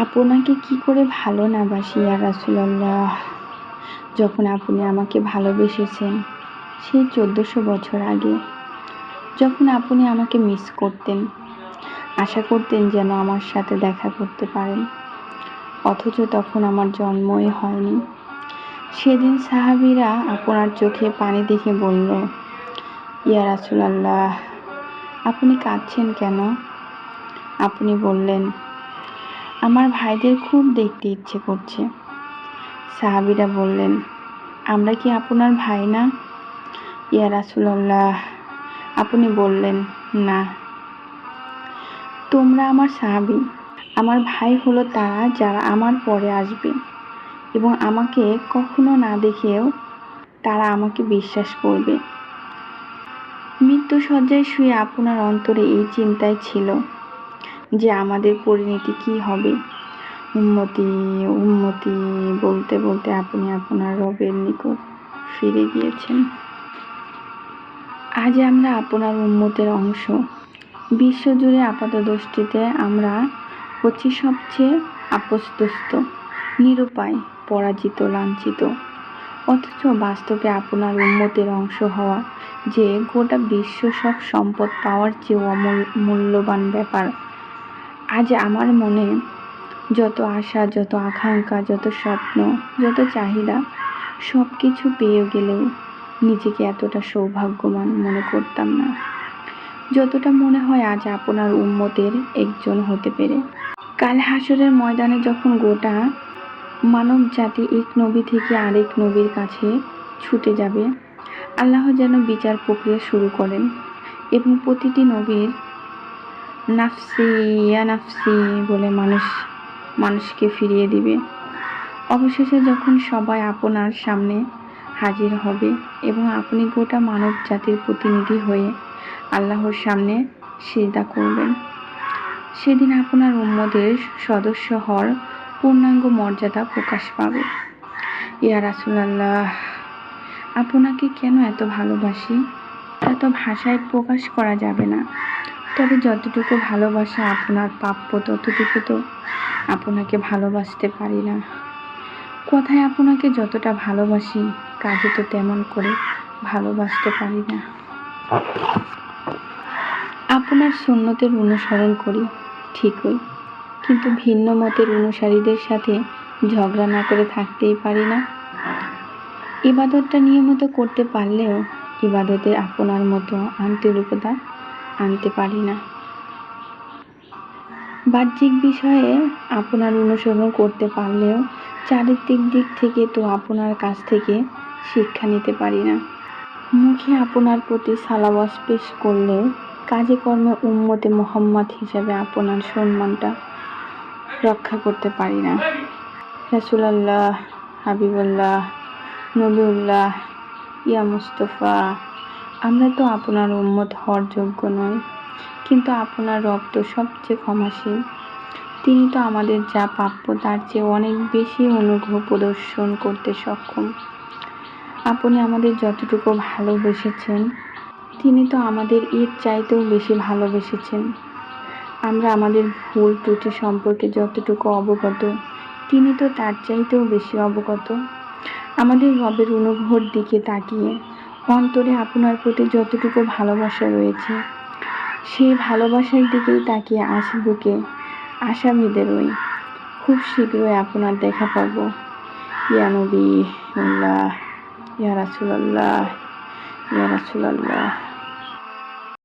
আপনাকে কি করে ভালো না বাসি ইয়া রাসুলাল্লাহ? যখন আপনি আমাকে ভালোবেসেছেন, সেই চোদ্দোশো বছর আগে, যখন আপনি আমাকে মিস করতেন, আশা করতেন যেন আমার সাথে দেখা করতে পারেন। অথচ তখন আমার জন্মই হয়নি। সেদিন সাহাবিরা আপনার চোখে পানি দেখে বলল, ইয়া রাসুলাল্লাহ, আপনি কাঁদছেন কেন? আপনি বললেন আমার ভাইদের খুব দেখতে ইচ্ছে করছে। সাহাবিরা বললেন, আমরা কি আপনার ভাই না? ইয়া রাসুলাল্লাহ, আপনি বললেন, না। তোমরা আমার সাহাবি। আমার ভাই হলো তারা যারা আমার পরে আসবে এবং আমাকে কখনো না দেখেও তারা আমাকে বিশ্বাস করবে। মৃত্যু সজ্জায় শুয়ে আপনার অন্তরে এই চিন্তায় ছিল। যে আমাদের পরিণতি কি হবে? উন্মতি উন্মতি বলতে বলতে আপনি আপনার রবের নিকট ফিরে গিয়েছেন। আজ আমরা আপনার উন্মতের অংশ। বিশ্বজুড়ে আপাতদৃষ্টিতে আমরা হচ্ছি সবচেয়ে আপস্তস্ত নিরুপায়, পরাজিত, লাঞ্ছিত। অথচ বাস্তবে আপনার উন্মতের অংশ হওয়া যে গোটা বিশ্ব সব সম্পদ পাওয়ার চেয়েও অমূল, মূল্যবান ব্যাপার। আজ আমার মনে যত আশা, যত আকাঙ্ক্ষা, যত স্বপ্ন, যত চাহিদা সব কিছু পেয়ে গেলেও নিজেকে এতটা সৌভাগ্যবান মনে করতাম না। যতটা মনে হয় আজ আপনার উন্মতের একজন হতে পেরে। কাল হাসরের ময়দানে যখন গোটা মানব জাতি এক নবী থেকে আরেক নবীর কাছে ছুটে যাবে, আল্লাহ যেন বিচার প্রক্রিয়া শুরু করেন এবং প্রতিটি নবীর নাফসি, ইয়া নাফসি বলে মানুষ, মানুষকে ফিরিয়ে দিবে। অবশেষে যখন সবাই আপনার সামনে হাজির হবে এবং আপনি গোটা মানব জাতির প্রতিনিধি হয়ে আল্লাহর সামনে সিজদা করবেন, সেদিন আপনার উম্মদের সদস্য হওয়ার পূর্ণাঙ্গ মর্যাদা প্রকাশ পাবে। ইয়া রাসুলাল্লাহ, আপনাকে কেন এত ভালোবাসি? তা তো ভাষায় প্রকাশ করা যাবে না। তবে যতটুকু ভালোবাসা আপনার প্রাপ্য, ততটুকু তো আপনাকে ভালোবাসতে পারি না। কথায় আপনাকে যতটা ভালোবাসি, কাজে তো তেমন করে ভালোবাসতে পারি না। আপনার সুন্নতের অনুসরণ করি, ঠিকই। কিন্তু ভিন্ন মতের অনুসারীদের সাথে ঝগড়া না করে থাকতেই পারি না। ইবাদতটা নিয়মিত করতে পারলেও ইবাদতে আপনার মতো আন্তরিকতা আনতে পারি না। বাহ্যিক বিষয়ে আপনার অনুসরণ করতে পারলেও চারিত্রিক দিক থেকে তো আপনার কাছ থেকে শিক্ষা নিতে পারি না। মুখে আপনার প্রতি সালাবাস পেশ করলেও কাজে কর্মে উম্মতে মোহাম্মদ হিসাবে আপনার সম্মানটা রক্ষা করতে পারি না। রাসুলাল্লাহ, হাবিবুল্লাহ, নবীউল্লাহ, ইয়া মুস্তফা আমরা তো আপনার উম্মত হওয়ার যোগ্য নই, কিন্তু আপনার রব তো সবচেয়ে ক্ষমাশীল তিনি তো আমাদের যা প্রাপ্য, তার চেয়ে অনেক বেশি অনুগ্রহ প্রদর্শন করতে সক্ষম। আপনি আমাদের যতটুকু ভালোবেসেছেন, তিনি তো আমাদের এর চাইতেও বেশি ভালোবেসেছেন। আমরা আমাদের ভুল ত্রুটি সম্পর্কে যতটুকু অবগত, তিনি তো তার চাইতেও বেশি অবগত। আমাদের রবের অনুগ্রহর দিকে তাকিয়ে অন্তরে আপনার প্রতি যতটুকু ভালোবাসা রয়েছে, সেই ভালোবাসার দিকেই তাকিয়ে আশি বুকে। আশা বেঁধে রই খুব শীঘ্রই আপনার দেখা পাব। ইয়া নবী উল্লাহ ইয়া রাসুলাল্লাহ ইয়া রাসুলাল্লাহ।